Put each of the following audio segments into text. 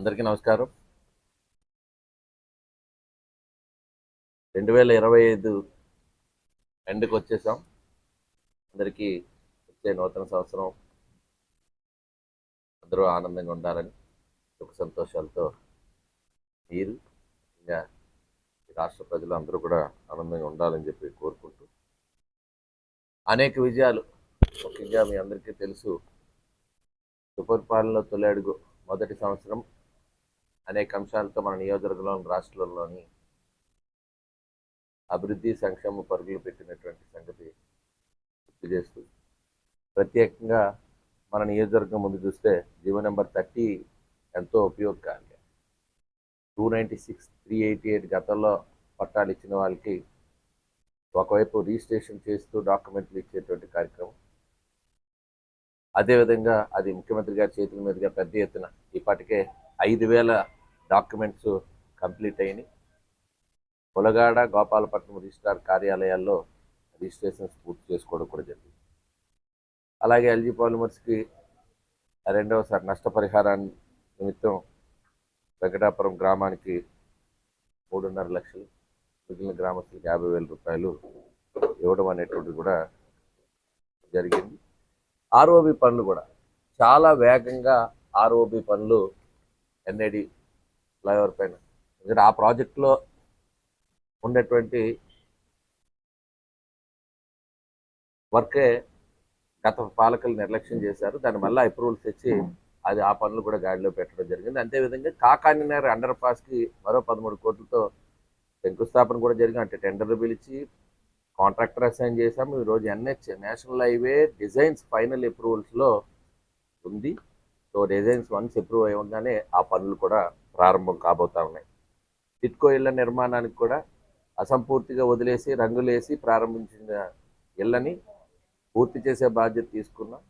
అందరికీ నమస్కారం. రెండు వేల ఇరవై ఐదు ఎండ్కి వచ్చేసాం. అందరికీ వచ్చే నూతన సంవత్సరం అందరూ ఆనందంగా ఉండాలని సుఖ సంతోషాలతో మీరు ఇంకా రాష్ట్ర ప్రజలు అందరూ కూడా ఆనందంగా ఉండాలని చెప్పి కోరుకుంటూ అనేక విజయాలు ముఖ్యంగా మీ అందరికీ తెలుసు. సుపరిపాలనలో తొలి అడుగు మొదటి సంవత్సరం అనేక అంశాలతో మన నియోజకవర్గంలోని రాష్ట్రంలోని అభివృద్ధి సంక్షేమ పరుగులు పెట్టినటువంటి సంగతి గుర్తు చేస్తూ ప్రత్యేకంగా మన నియోజకవర్గం ముందు చూస్తే జీవో నెంబర్ థర్టీ ఎంతో ఉపయోగకాలి two ninety six three eighty eight గతంలో పట్టాలు ఇచ్చిన వాళ్ళకి ఒకవైపు రిజిస్ట్రేషన్ చేస్తూ డాక్యుమెంట్లు ఇచ్చేటువంటి కార్యక్రమం. అదేవిధంగా అది ముఖ్యమంత్రి గారి చేతుల మీదుగా పెద్ద ఎత్తున ఇప్పటికే ఐదు వేల డాక్యుమెంట్స్ కంప్లీట్ అయినాయి. పులగాడ గోపాలపట్నం రిజిస్ట్రార్ కార్యాలయాల్లో రిజిస్ట్రేషన్స్ పూర్తి చేసుకోవడం కూడా జరిగింది. అలాగే ఎల్జీ పాలిమర్స్కి రెండవసారి నష్టపరిహారాన్ని నిమిత్తం వెంకటాపురం గ్రామానికి మూడున్నర లక్షలు మిగిలిన గ్రామస్తులకు యాభై వేల రూపాయలు ఇవ్వడం అనేటువంటిది కూడా జరిగింది. ఆర్ఓబి పనులు కూడా చాలా వేగంగా ఆర్ఓబి పనులు ఎన్ఐడి ఫ్లైఓవర్ పైన. ఎందుకంటే ఆ ప్రాజెక్టులో ఉన్నటువంటి వర్కే గత పాలకులు నిర్లక్ష్యం చేశారు. దాని మళ్ళీ అప్రూవల్స్ తెచ్చి అది ఆ పనులు కూడా గాడిలో పెట్టడం జరిగింది. అంతేవిధంగా కాకానినగర్ అండర్ పాస్కి మరో పదమూడు కోట్లతో శంకుస్థాపన కూడా జరిగింది. అంటే టెండర్లు పిలిచి కాంట్రాక్టర్ అసైన్ చేశాము. ఈరోజు NH national highway designs final అప్రూవల్స్లో ఉంది. సో డిజైన్స్ వన్స్ అప్రూవ్ అయ్యగానే ఆ పనులు కూడా ప్రారంభం కాబోతా ఉన్నాయి. టిట్కో ఇళ్ళ నిర్మాణానికి కూడా అసంపూర్తిగా వదిలేసి రంగులేసి ప్రారంభించిన ఇళ్ళని పూర్తి చేసే బాధ్యత తీసుకున్నాం.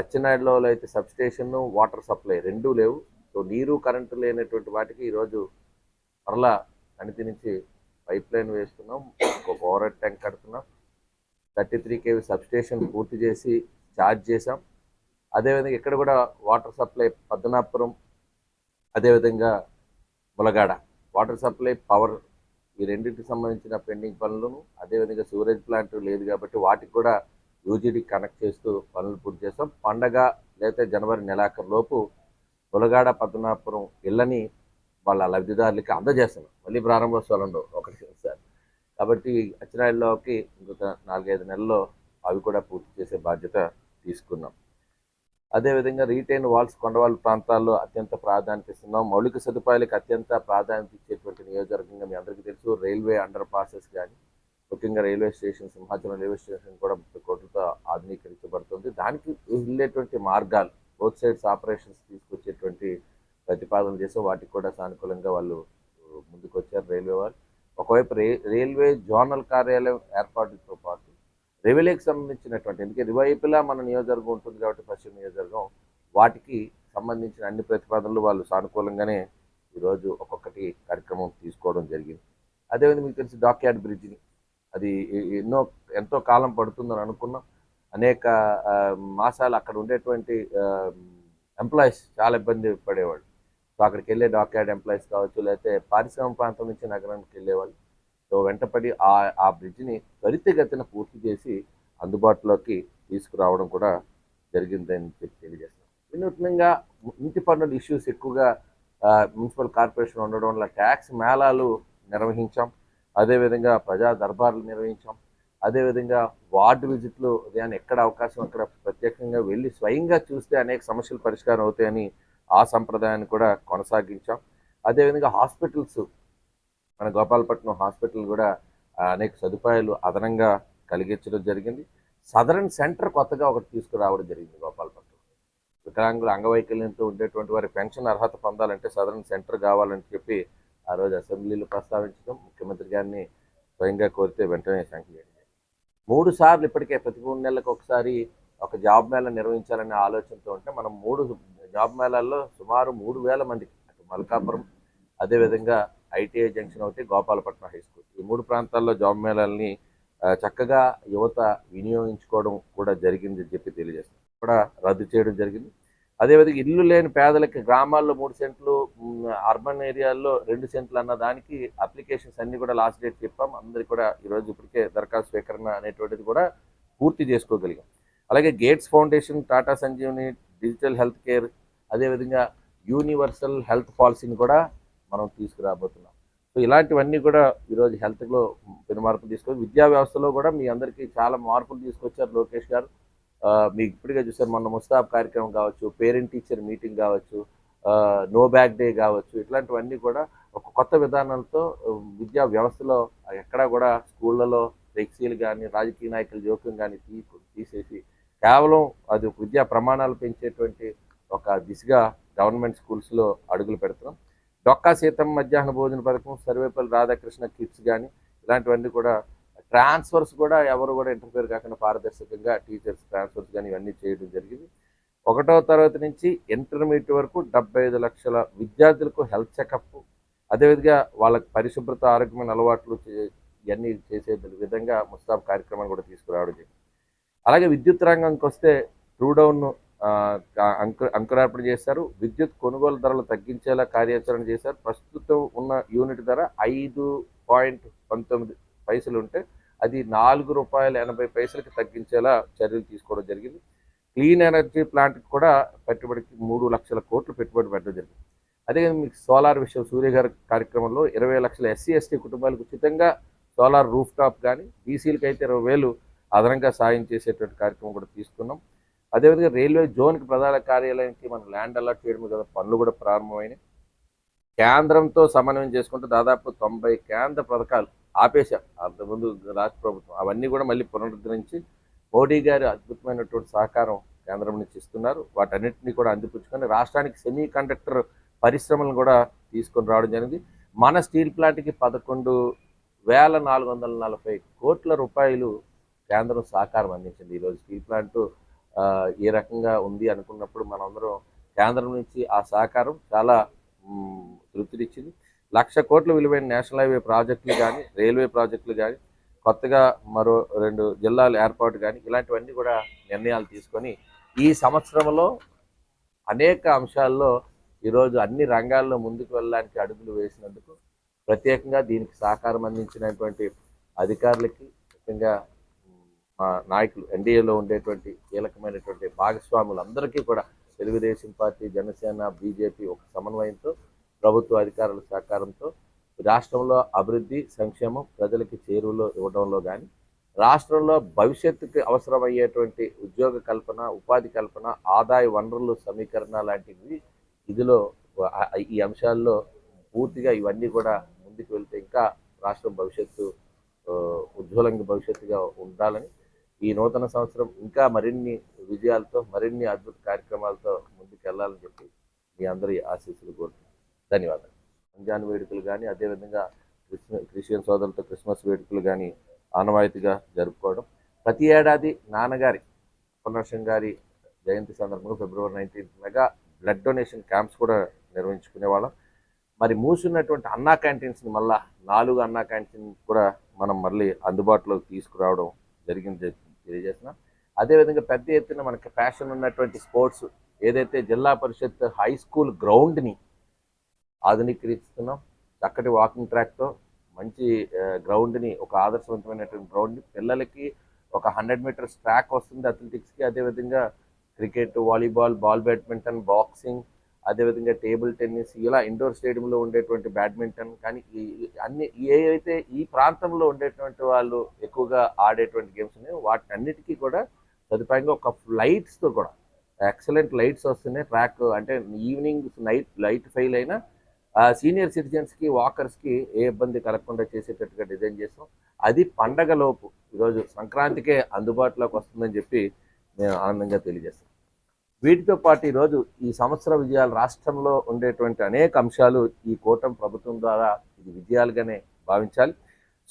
అచ్చెన్నాయుడులో అయితే సబ్స్టేషన్ వాటర్ సప్లై రెండూ లేవు. సో నీరు కరెంటు లేనటువంటి వాటికి ఈరోజు మరలా కణితి నుంచి పైప్ లైన్ వేస్తున్నాం. ఒక ఓవర్ ట్యాంక్ కడుతున్నాం. థర్టీ త్రీ కేవీ సబ్స్టేషన్ పూర్తి చేసి ఛార్జ్ చేసాం అదేవిధంగా ఇక్కడ కూడా వాటర్ సప్లై పద్మనాపురం అదేవిధంగా ములగాడ. వాటర్ సప్లై పవర్ ఈ రెండింటికి సంబంధించిన పెండింగ్ పనులను అదేవిధంగా సూరేజ్ ప్లాంట్ లేదు కాబట్టి వాటికి కూడా యూజీడీ కనెక్ట్ చేస్తూ పనులు పూర్తి చేస్తాం. పండగ లేకపోతే జనవరి నెలాఖరులోపు ములగాడ పద్మనాపురం ఇళ్ళని వాళ్ళ లబ్ధిదారులకి అందజేస్తున్నాం. మళ్ళీ ప్రారంభోత్సవాలు ఉండవు ఒకటి సార్. కాబట్టి అచ్చినాయుడులోకి ఇంకొక నాలుగైదు నెలల్లో అవి కూడా పూర్తి చేసే బాధ్యత తీసుకున్నాం. అదేవిధంగా రీటైన్ వాల్స్ కొండవాళ్ళ ప్రాంతాల్లో అత్యంత ప్రాధాన్యత ఇస్తున్నాం మౌలిక సదుపాయాలకు అత్యంత ప్రాధాన్యత ఇచ్చేటువంటి నియోజకవర్గంగా మీ అందరికీ తెలుసు. రైల్వే అండర్ పాసెస్ కానీ ముఖ్యంగా railway station Simhachalam railway station కూడా ముప్పై కోట్లతో ఆధునీకరించబడుతుంది. దానికి వెళ్ళేటువంటి మార్గాలు బోత్ సైడ్స్ ఆపరేషన్స్ తీసుకొచ్చేటువంటి ప్రతిపాదనలు చేసి వాటికి కూడా సానుకూలంగా వాళ్ళు ముందుకు వచ్చారు రైల్వే వాళ్ళు. ఒకవైపు రైల్వే జోనల్ కార్యాలయం ఏర్పాటుతో పాటు రెవెన్యూకి సంబంధించినటువంటి ఎందుకంటే రివైపులా మన నియోజకవర్గం ఉంటుంది కాబట్టి పశ్చిమ నియోజకవర్గం వాటికి సంబంధించిన అన్ని ప్రతిపాదనలు వాళ్ళు సానుకూలంగానే ఈరోజు ఒక్కొక్కటి కార్యక్రమం తీసుకోవడం జరిగింది. అదేవిధంగా మీకు తెలిసి డాక్యార్డ్ బ్రిడ్జిని అది ఎన్నో ఎంతో కాలం పడుతుందని అనుకున్నాం. అనేక మాసాలు అక్కడ ఉండేటువంటి ఎంప్లాయీస్ చాలా ఇబ్బంది పడేవాళ్ళు. సో అక్కడికి వెళ్ళే డాక్యార్డ్ ఎంప్లాయీస్ కావచ్చు లేకపోతే పారిశ్రామిక ప్రాంతం నుంచి నగరానికి వెళ్ళేవాళ్ళు. వెంటపడి ఆ ఆ బ్రిడ్జిని త్వరితగతిన పూర్తి చేసి అందుబాటులోకి తీసుకురావడం కూడా జరిగిందని చెప్పి తెలియజేస్తున్నాం. వినూత్నంగా ఇంటి పన్నుల ఇష్యూస్ ఎక్కువగా మున్సిపల్ కార్పొరేషన్ ఉండడం వల్ల ట్యాక్స్ మేళాలు నిర్వహించాం. అదేవిధంగా ప్రజా దర్బార్లు నిర్వహించాం. అదేవిధంగా వార్డు విజిట్లు ఉదయాన్నే ఎక్కడ అవకాశం అక్కడ ప్రత్యేకంగా వెళ్ళి స్వయంగా చూస్తే అనేక సమస్యలు పరిష్కారం అవుతాయని ఆ సంప్రదాయాన్ని కూడా కొనసాగించాం. అదేవిధంగా హాస్పిటల్స్ మన గోపాలపట్నం హాస్పిటల్ కూడా అనేక సదుపాయాలు అదనంగా కలిగించడం జరిగింది. సదరన్ సెంటర్ కొత్తగా ఒకటి తీసుకురావడం జరిగింది గోపాలపట్నం. వికలాంగుల అంగవైకల్యంతో ఉండేటువంటి వారి పెన్షన్ అర్హత పొందాలంటే సదరన్ సెంటర్ కావాలని చెప్పి ఆ రోజు అసెంబ్లీలో ప్రస్తావించడం ముఖ్యమంత్రి గారిని స్వయంగా కోరితే వెంటనే శాంక్షన్ చేయడం మూడు సార్లు ఇప్పటికే ప్రతి మూడు నెలలకు ఒకసారి ఒక జాబ్ మేళా నిర్వహించాలనే ఆలోచనతో ఉంటే మనం మూడు జాబ్ మేళాల్లో సుమారు మూడు వేల మందికి అటు మల్కాపురం అదేవిధంగా ఐటీఐ జంక్షన్ ఒకటి గోపాలపట్నం హై స్కూల్. ఈ మూడు ప్రాంతాల్లో జాబ్ మేళాలని చక్కగా యువత వినియోగించుకోవడం కూడా జరిగిందని చెప్పి తెలియజేస్తుంది కూడా రద్దు చేయడం జరిగింది. అదేవిధంగా ఇల్లు లేని పేదలకి గ్రామాల్లో మూడు సెంట్లు అర్బన్ ఏరియాల్లో రెండు సెంట్లు అన్న దానికి అప్లికేషన్స్ అన్నీ కూడా లాస్ట్ డేట్ చెప్పాం. అందరికి కూడా ఈరోజు ఇప్పటికే దరఖాస్తు స్వీకరణ అనేటువంటిది కూడా పూర్తి చేసుకోగలిగాం. అలాగే Gates foundation Tata Sanjeevani digital health care అదేవిధంగా యూనివర్సల్ హెల్త్ పాలసీని కూడా మనం తీసుకురాబోతున్నాం. సో ఇలాంటివన్నీ కూడా ఈరోజు హెల్త్లో పెను మార్పులు తీసుకొని విద్యా వ్యవస్థలో కూడా మీ అందరికీ చాలా మార్పులు తీసుకొచ్చారు లోకేష్ గారు. మీకు ఇప్పటికే చూసారు మొన్న ముస్తాబ్ కార్యక్రమం కావచ్చు పేరెంట్ టీచర్ మీటింగ్ కావచ్చు నో బ్యాక్ డే కావచ్చు ఇట్లాంటివన్నీ కూడా ఒక కొత్త విధానాలతో విద్యా వ్యవస్థలో ఎక్కడా కూడా స్కూళ్ళలో ఫ్లెక్సీలు కానీ రాజకీయ నాయకుల జోక్యం కానీ తీ తీసేసి కేవలం అది విద్యా ప్రమాణాలు పెంచేటువంటి ఒక దిశగా గవర్నమెంట్ స్కూల్స్లో అడుగులు పెడుతున్నాం. డొక్కా సీతమ్మ మధ్యాహ్న భోజన పథకం సర్వేపల్లి రాధాకృష్ణ కిట్స్ కానీ ఇలాంటివన్నీ కూడా ట్రాన్స్ఫర్స్ కూడా ఎవరు కూడా ఇంటర్ఫేర్ కాకుండా పారదర్శకంగా టీచర్స్ ట్రాన్స్ఫర్స్ కానీ ఇవన్నీ చేయడం జరిగింది. ఒకటో తరగతి నుంచి ఇంటర్మీడియట్ వరకు డెబ్బై ఐదు లక్షల విద్యార్థులకు హెల్త్ చెకప్ అదేవిధంగా వాళ్ళకి పరిశుభ్రత ఆరోగ్యమైన అలవాట్లు చే- ఇవన్నీ చేసే విధంగా ముస్తాబ్ కార్యక్రమాన్ని కూడా తీసుకురావడం జరిగింది. అలాగే విద్యుత్ రంగంకి వస్తే ట్రూడౌన్ అంకు అంకురార్పణ చేశారు. విద్యుత్ కొనుగోలు ధరలు తగ్గించేలా కార్యాచరణ చేశారు. ప్రస్తుతం ఉన్న యూనిట్ ధర ఐదు పాయింట్ పంతొమ్మిది పైసలు ఉంటే అది నాలుగు రూపాయల ఎనభై పైసలకి తగ్గించేలా చర్యలు తీసుకోవడం జరిగింది. క్లీన్ ఎనర్జీ ప్లాంట్కి కూడా పెట్టుబడికి మూడు లక్షల కోట్లు పెట్టుబడి పెట్టడం జరిగింది. అదే మీకు సోలార్ విషయం సూర్య గారి కార్యక్రమంలో ఇరవై లక్షల ఎస్సీ ఎస్టీ కుటుంబాలకు ఉచితంగా సోలార్ రూఫ్ టాప్ కానీ బీసీలకి అయితే ఇరవై వేలు అదనంగా సాయం చేసేటువంటి కార్యక్రమం కూడా తీసుకున్నాం. అదేవిధంగా రైల్వే జోన్కి ప్రధాన కార్యాలయానికి మనం ల్యాండ్ అలాట్ చేయడం కదా పనులు కూడా ప్రారంభమైనాయి. కేంద్రంతో సమన్వయం చేసుకుంటూ దాదాపు తొంభై కేంద్ర పథకాలు ఆపేశారు. అంతకుముందు రాష్ట్ర ప్రభుత్వం. అవన్నీ కూడా మళ్ళీ పునరుద్ధరించి మోడీ గారి అద్భుతమైనటువంటి సహకారం కేంద్రం నుంచి ఇస్తున్నారు. వాటన్నిటిని కూడా అందిపుచ్చుకొని రాష్ట్రానికి సెమీ కండక్టర్ పరిశ్రమలను కూడా తీసుకొని రావడం జరిగింది. మన స్టీల్ ప్లాంట్కి పదకొండు వేల నాలుగు వందల నలభై కోట్ల రూపాయలు కేంద్రం సహకారం అందించింది. ఈరోజు స్టీల్ ప్లాంటు ఏ రకంగా ఉంది అనుకున్నప్పుడు మనందరం కేంద్రం నుంచి ఆ సహకారం చాలా తృప్తినిచ్చింది. లక్ష కోట్ల విలువైన నేషనల్ హైవే ప్రాజెక్టులు కానీ రైల్వే ప్రాజెక్టులు కానీ కొత్తగా మరో రెండు జిల్లాల ఏర్పాటు కానీ ఇలాంటివన్నీ కూడా నిర్ణయాలు తీసుకొని ఈ సంవత్సరంలో అనేక అంశాల్లో ఈరోజు అన్ని రంగాల్లో ముందుకు వెళ్ళడానికి అడుగులు వేసినందుకు ప్రత్యేకంగా దీనికి సహకారం అందించినటువంటి అధికారులకి ముఖ్యంగా మా నాయకులు ఎన్డీఏలో ఉండేటువంటి కీలకమైనటువంటి భాగస్వాములందరికీ కూడా తెలుగుదేశం పార్టీ జనసేన బీజేపీ ఒక సమన్వయంతో ప్రభుత్వ అధికారుల సహకారంతో రాష్ట్రంలో అభివృద్ధి సంక్షేమం ప్రజలకి చేరువలో ఇవ్వడంలో కానీ రాష్ట్రంలో భవిష్యత్తుకి అవసరమయ్యేటువంటి ఉద్యోగ కల్పన ఉపాధి కల్పన ఆదాయ వనరులు సమీకరణ లాంటివి ఇదిలో ఈ అంశాల్లో పూర్తిగా ఇవన్నీ కూడా ముందుకు వెళ్తే ఇంకా రాష్ట్రం భవిష్యత్తు ఉజ్వలంగా భవిష్యత్తుగా ఉండాలని ఈ నూతన సంవత్సరం ఇంకా మరిన్ని విజయాలతో మరిన్ని అద్భుత కార్యక్రమాలతో ముందుకెళ్ళాలని చెప్పి మీ అందరి ఆశీస్సులు కోరుతున్నాను. ధన్యవాదాలు. రంజాన్ వేడుకలు కానీ అదేవిధంగా క్రిస్మ క్రిస్టియన్ సోదరులతో క్రిస్మస్ వేడుకలు కానీ ఆనవాయితీగా జరుపుకోవడం. ప్రతి ఏడాది నాన్నగారి పునర్షం గారి జయంతి సందర్భంగా February nineteenth mega blood donation camps కూడా నిర్వహించుకునేవాళ్ళం. మరి మూసున్నటువంటి అన్నా క్యాంటీన్స్ని మళ్ళా నాలుగు అన్నా క్యాంటీన్ కూడా మనం మళ్ళీ అందుబాటులోకి తీసుకురావడం జరిగింది తెలియజేస్తున్నాం. అదేవిధంగా పెద్ద ఎత్తున మనకి ఫ్యాషన్ ఉన్నటువంటి స్పోర్ట్స్ ఏదైతే జిల్లా పరిషత్ హై స్కూల్ గ్రౌండ్ని ఆధునీకరిస్తున్నాం చక్కటి వాకింగ్ ట్రాక్తో మంచి గ్రౌండ్ని ఒక ఆదర్శవంతమైనటువంటి గ్రౌండ్ని పిల్లలకి ఒక హండ్రెడ్ మీటర్స్ ట్రాక్ వస్తుంది అథ్లెటిక్స్కి. అదేవిధంగా cricket volleyball ball badminton boxing అదేవిధంగా టేబుల్ టెన్నిస్ ఇలా ఇండోర్ స్టేడియంలో ఉండేటువంటి బ్యాడ్మింటన్ కానీ అన్ని ఏవైతే ఈ ప్రాంతంలో ఉండేటువంటి వాళ్ళు ఎక్కువగా ఆడేటువంటి గేమ్స్ ఉన్నాయో వాటి అన్నిటికీ కూడా సదుపాయంగా ఒక లైట్స్తో కూడా ఎక్సలెంట్ లైట్స్ వస్తున్నాయి. ట్రాక్ అంటే ఈవినింగ్ నైట్ లైట్ ఫెయిల్ అయినా సీనియర్ సిటిజన్స్కి వాకర్స్కి ఏ ఇబ్బంది కలగకుండా చేసేటట్టుగా డిజైన్ చేస్తాం. అది పండగలోపు ఈరోజు సంక్రాంతికే అందుబాటులోకి వస్తుందని చెప్పి నేను ఆనందంగా తెలియజేస్తాను. వీటితో పాటు ఈరోజు ఈ సంవత్సర విజయాలు రాష్ట్రంలో ఉండేటువంటి అనేక అంశాలు ఈ కూటమి ప్రభుత్వం ద్వారా ఇది విజయాలుగానే భావించాలి.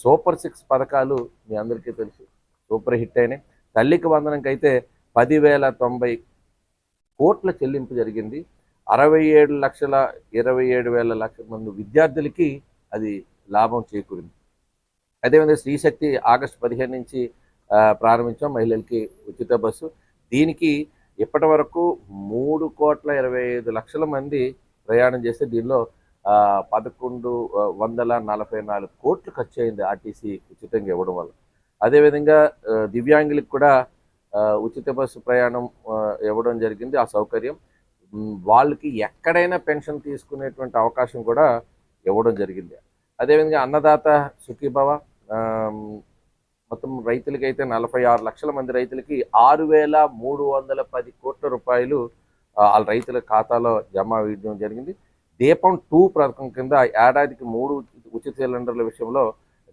సూపర్ సిక్స్ పథకాలు మీ అందరికీ తెలుసు. సూపర్ హిట్ అయినాయి. తల్లికి వందనంకి అయితే పదివేల తొంభై కోట్ల చెల్లింపు జరిగింది. అరవై ఏడు లక్షల ఇరవై ఏడు వేల లక్షల మంది విద్యార్థులకి అది లాభం చేకూరింది. అదేవిధంగా శ్రీశక్తి ఆగస్టు పదిహేను నుంచి ప్రారంభించాం మహిళలకి ఉచిత బస్సు. దీనికి ఇప్పటి వరకు మూడు కోట్ల ఇరవై ఐదు లక్షల మంది ప్రయాణం చేస్తే దీనిలో పదకొండు వందల నలభై నాలుగు కోట్లు ఖర్చు అయింది ఆర్టీసీ ఉచితంగా ఇవ్వడం వల్ల. అదేవిధంగా దివ్యాంగులకు కూడా ఉచిత బస్సు ప్రయాణం ఇవ్వడం జరిగింది. ఆ సౌకర్యం వాళ్ళకి ఎక్కడైనా పెన్షన్ తీసుకునేటువంటి అవకాశం కూడా ఇవ్వడం జరిగింది. అదేవిధంగా అన్నదాత సుఖీభవ మొత్తం రైతులకి అయితే నలభై ఆరు లక్షల మంది రైతులకి ఆరు వేల మూడు వందల పది కోట్ల రూపాయలు వాళ్ళ రైతుల ఖాతాలో జమ వేయడం జరిగింది. దీపం టూ పథకం కింద ఏడాదికి మూడు ఉచిత సిలిండర్ల విషయంలో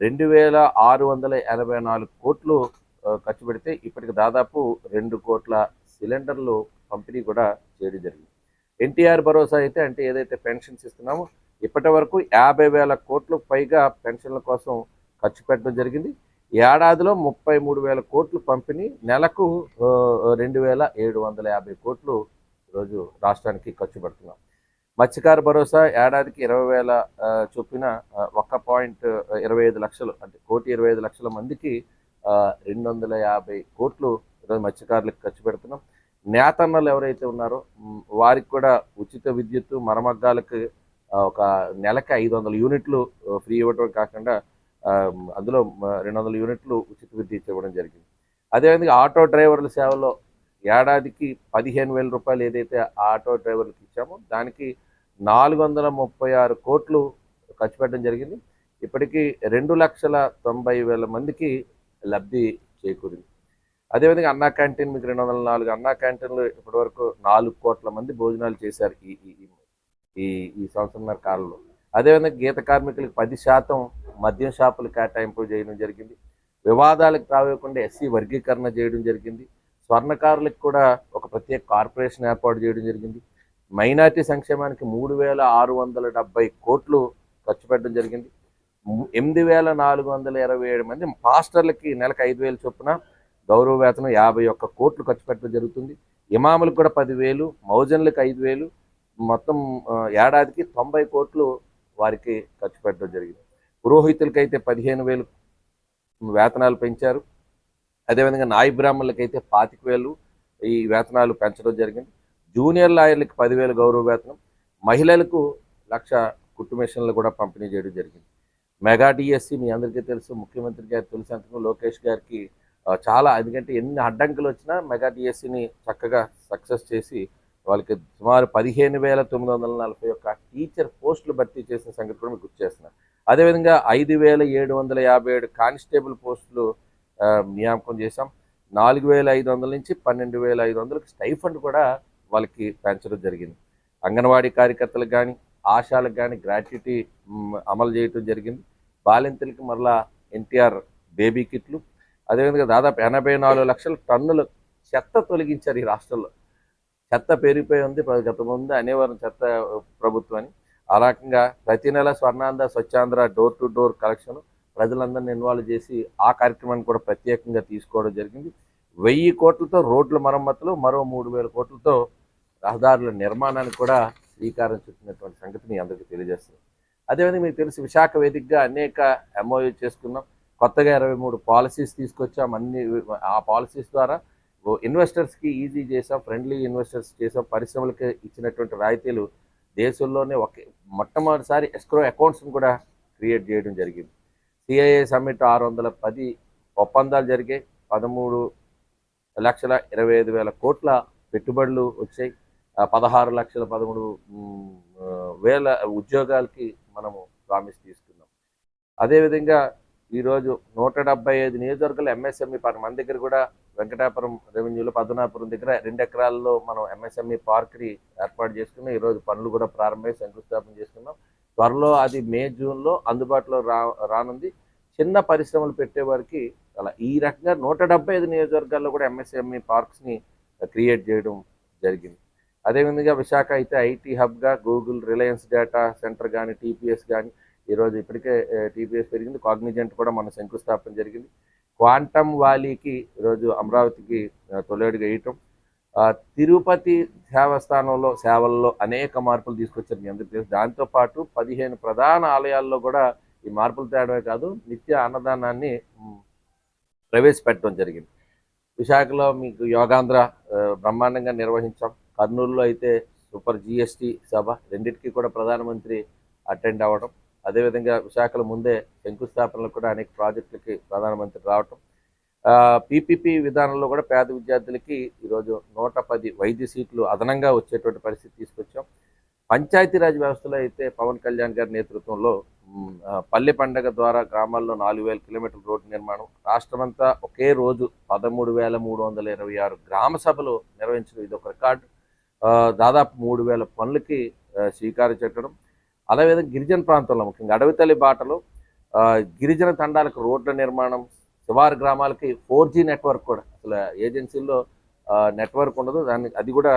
రెండు వేల ఆరు వందల ఎనభై నాలుగు కోట్లు ఖర్చు పెడితే ఇప్పటికి దాదాపు రెండు కోట్ల సిలిండర్లు పంపిణీ కూడా చేయడం జరిగింది. ఎన్టీఆర్ భరోసా అయితే అంటే ఏదైతే పెన్షన్స్ ఇస్తున్నామో ఇప్పటి వరకు యాభై వేల కోట్లు పైగా పెన్షన్ల కోసం ఖర్చు పెట్టడం జరిగింది. ఏడాదిలో ముప్పై మూడు వేల కోట్లు పంపిణీ నెలకు రెండు వేల ఏడు వందల యాభై కోట్లు ఈరోజు రాష్ట్రానికి ఖర్చు పెడుతున్నాం. మత్స్యకార భరోసా ఏడాదికి ఇరవై వేల ఆ, చొప్పున ఒక్క పాయింట్ ఇరవై ఐదు లక్షలు అంటే కోటి ఇరవై ఐదు లక్షల మందికి రెండు వందల యాభై కోట్లు ఈరోజు మత్స్యకారులకు ఖర్చు పెడుతున్నాం. నేతన్నలు ఎవరైతే ఉన్నారో వారికి కూడా ఉచిత విద్యుత్తు మరమగ్గాలకు ఒక నెలకి ఐదు వందల యూనిట్లు ఫ్రీ ఇవ్వటం కాకుండా అందులో రెండు వందల యూనిట్లు ఉచిత విద్యుత్ ఇవ్వడం జరిగింది. అదేవిధంగా ఆటో డ్రైవర్ల సేవలో ఏడాదికి పదిహేను వేల రూపాయలు ఏదైతే ఆ ఆటో డ్రైవర్లకు ఇచ్చామో దానికి నాలుగు వందల ముప్పై ఆరు కోట్లు ఖర్చు పెట్టడం జరిగింది. ఇప్పటికీ రెండు లక్షల తొంభై వేల మందికి లబ్ధి చేకూరింది. అదేవిధంగా అన్నా క్యాంటీన్ మీకు రెండు వందల నాలుగు అన్నా క్యాంటీన్లు ఇప్పటివరకు నాలుగు కోట్ల మంది భోజనాలు చేశారు ఈ ఈ ఈ- ఈ ఈ సంవత్సరంన్నర కాలంలో. అదేవిధంగా గీత కార్మికులకు పది శాతం మద్యం షాపులు కేటాయింపు చేయడం జరిగింది. వివాదాలకు తావేయకుండా ఎస్సీ వర్గీకరణ చేయడం జరిగింది. స్వర్ణకారులకు కూడా ఒక ప్రత్యేక కార్పొరేషన్ ఏర్పాటు చేయడం జరిగింది. మైనార్టీ సంక్షేమానికి మూడు వేల ఆరు వందల డెబ్బై కోట్లు ఖర్చు పెట్టడం జరిగింది. ఎనిమిది వేల నాలుగు వందల ఇరవై ఏడు మంది పాస్టర్లకి నెలకు ఐదు వేలు చొప్పున గౌరవ వేతనం యాభై ఒక్క కోట్లు ఖర్చు పెట్టడం జరుగుతుంది. ఇమాములకు కూడా పదివేలు మౌజన్లకు ఐదు వేలు మొత్తం ఏడాదికి తొంభై కోట్లు వారికి ఖర్చు పెట్టడం జరిగింది. పురోహితులకి అయితే పదిహేను వేలు వేతనాలు పెంచారు. అదేవిధంగా నాయ బ్రాహ్మణులకైతే పాతిక వేలు ఈ వేతనాలు పెంచడం జరిగింది. జూనియర్ లాయర్లకు పదివేలు గౌరవ వేతనం. మహిళలకు లక్ష కుట్టు మిషన్లు కూడా పంపిణీ చేయడం జరిగింది. మెగా డిఎస్సి మీ అందరికీ తెలుసు ముఖ్యమంత్రి గారు సంతకం లోకేష్ గారికి చాలా ఎందుకంటే ఎన్ని అడ్డంకులు వచ్చినా మెగా డిఎస్సిని చక్కగా సక్సెస్ చేసి వాళ్ళకి సుమారు పదిహేను వేల తొమ్మిది వందల నలభై ఒక్క టీచర్ పోస్టులు భర్తీ చేసిన సంగతి కూడా మీకు గుర్తు చేస్తున్నారు అదేవిధంగా ఐదు వేల ఏడు వందల యాభై ఏడు కానిస్టేబుల్ పోస్టులు నియామకం చేశాం. నాలుగు వేల ఐదు వందల నుంచి పన్నెండు వేల ఐదు వందలకు స్టైఫండ్ కూడా వాళ్ళకి పెంచడం జరిగింది. అంగన్వాడీ కార్యకర్తలకు కానీ ఆశాలకు కానీ గ్రాట్యుటీ అమలు చేయడం జరిగింది. బాలింతలకి మరలా ఎన్టీఆర్ బేబీ కిట్లు. అదేవిధంగా దాదాపు ఎనభై నాలుగు లక్షల టన్నుల చెత్త తొలగించారు ఈ రాష్ట్రంలో. చెత్త పెరిగిపోయి ఉంది. గత ముందు అనేవారు చెత్త ప్రభుత్వం అని. ఆ రకంగా ప్రతి నెల Swarnandhra Swachhandhra door to door collection ప్రజలందరినీ ఇన్వాల్వ్ చేసి ఆ కార్యక్రమాన్ని కూడా ప్రత్యేకంగా తీసుకోవడం జరిగింది. వెయ్యి కోట్లతో రోడ్ల మరమ్మతులు మరో మూడు వేల కోట్లతో రహదారుల నిర్మాణానికి కూడా శ్రీకారం చుట్టినటువంటి సంగతిని అందరికీ తెలియజేస్తుంది అదేవిధంగా మీకు తెలిసి విశాఖ వేదికగా అనేక ఎంఓయూ చేసుకున్నాం. కొత్తగా ఇరవై మూడు పాలసీస్ తీసుకొచ్చాం. అన్ని ఆ పాలసీస్ ద్వారా ఇన్వెస్టర్స్కి ఈజీ చేసాం ఫ్రెండ్లీ ఇన్వెస్టర్స్ చేసాం పరిశ్రమలకి ఇచ్చినటువంటి రాయితీలు దేశంలోనే ఒకే మొట్టమొదటిసారి ఎస్క్రో అకౌంట్స్ని కూడా క్రియేట్ చేయడం జరిగింది. సిఐఏ సమ్మిట్ ఆరు వందల పది ఒప్పందాలు జరిగాయి పదమూడు లక్షల ఇరవై ఐదు వేల కోట్ల పెట్టుబడులు వచ్చాయి. పదహారు లక్షల పదమూడు వేల ఉద్యోగాలకి మనము ప్రామిస్ తీసుకున్నాం. అదేవిధంగా ఈరోజు నూట డెబ్బై ఐదు నియోజకవర్గాలు ఎంఎస్ఎంఈ పార్క్ మన దగ్గర కూడా వెంకటాపురం రెవెన్యూలో పద్మనాపురం దగ్గర రెండు ఎకరాల్లో మనం ఎంఎస్ఎంఈ పార్క్ని ఏర్పాటు చేసుకున్నాం ఈరోజు పనులు కూడా ప్రారంభమై శంకుస్థాపన చేసుకున్నాం. త్వరలో అది మే జూన్లో అందుబాటులో రా రానుంది. చిన్న పరిశ్రమలు పెట్టేవారికి అలా ఈ రకంగా నూట డెబ్బై ఐదు నియోజకవర్గాల్లో కూడా ఎంఎస్ఎంఈ పార్క్స్ని క్రియేట్ చేయడం జరిగింది. అదేవిధంగా విశాఖ అయితే ఐటీ హబ్గా గూగుల్ రిలయన్స్ డేటా సెంటర్ కానీ టీపీఎస్ కానీ ఈరోజు ఇప్పటికే టీపీఎస్ పెరిగింది. కాగ్నిజెంట్ కూడా మన శంకుస్థాపన జరిగింది. క్వాంటమ్ వ్యాలీకి ఈరోజు అమరావతికి తొలేడుగా వేయటం. తిరుపతి దేవస్థానంలో సేవల్లో అనేక మార్పులు తీసుకొచ్చారు మీ అందరికీ తెలుసు. దాంతోపాటు పదిహేను ప్రధాన ఆలయాల్లో కూడా ఈ మార్పులు తేడమే కాదు నిత్య అన్నదానాన్ని ప్రవేశపెట్టడం జరిగింది. విశాఖలో మీకు యోగాంధ్ర బ్రహ్మాండంగా నిర్వహించాం. కర్నూలులో అయితే సూపర్ జిఎస్టి సభ రెండింటికి కూడా ప్రధానమంత్రి అటెండ్ అవ్వడం. అదేవిధంగా విశాఖలో ముందే శంకుస్థాపనలు కూడా అనేక ప్రాజెక్టులకి ప్రధానమంత్రి రావటం. పీపీపీ విధానంలో కూడా పేద విద్యార్థులకి ఈరోజు నూట పది వైద్య సీట్లు అదనంగా వచ్చేటువంటి పరిస్థితి తీసుకొచ్చాం. పంచాయతీరాజ్ వ్యవస్థలో అయితే పవన్ కళ్యాణ్ గారి నేతృత్వంలో పల్లె పండగ ద్వారా గ్రామాల్లో నాలుగు వేల కిలోమీటర్ల రోడ్డు నిర్మాణం రాష్ట్రమంతా ఒకే రోజు పదమూడు వేల మూడు వందల ఇరవై ఆరు గ్రామ సభలు నిర్వహించడం ఇది ఒక రికార్డు దాదాపు మూడు వేల పనులకి శ్రీకారం చుట్టడం. అదేవిధంగా గిరిజన ప్రాంతంలో ముఖ్యంగా అడవితల్లి బాటలో గిరిజన తండాలకు రోడ్ల నిర్మాణం శివారు గ్రామాలకి ఫోర్ నెట్వర్క్ కూడా అసలు ఏజెన్సీల్లో నెట్వర్క్ ఉండదు. దాన్ని అది కూడా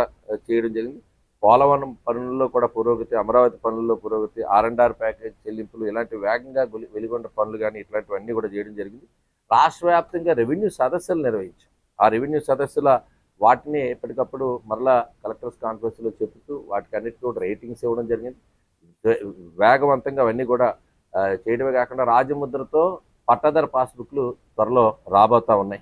చేయడం జరిగింది. పోలవరం పనుల్లో కూడా పురోగతి అమరావతి పనుల్లో పురోగతి ఆర్ అండ్ ఆర్ ప్యాకేజ్ చెల్లింపులు ఇలాంటి వేగంగా వెలిగొండ పనులు కానీ ఇట్లాంటివన్నీ కూడా చేయడం జరిగింది. రాష్ట్ర వ్యాప్తంగా రెవెన్యూ సదస్సులు నిర్వహించాం. ఆ రెవెన్యూ సదస్సుల వాటిని ఎప్పటికప్పుడు మరలా కలెక్టర్స్ కాన్ఫరెన్స్లో చెబుతూ వాటికి అన్నిటికీ రేటింగ్స్ ఇవ్వడం జరిగింది. వేగవంతంగా అవన్నీ కూడా చేయడమే కాకుండా రాజముద్రతో పట్టదారు పాస్బుక్లు త్వరలో రాబోతా ఉన్నాయి.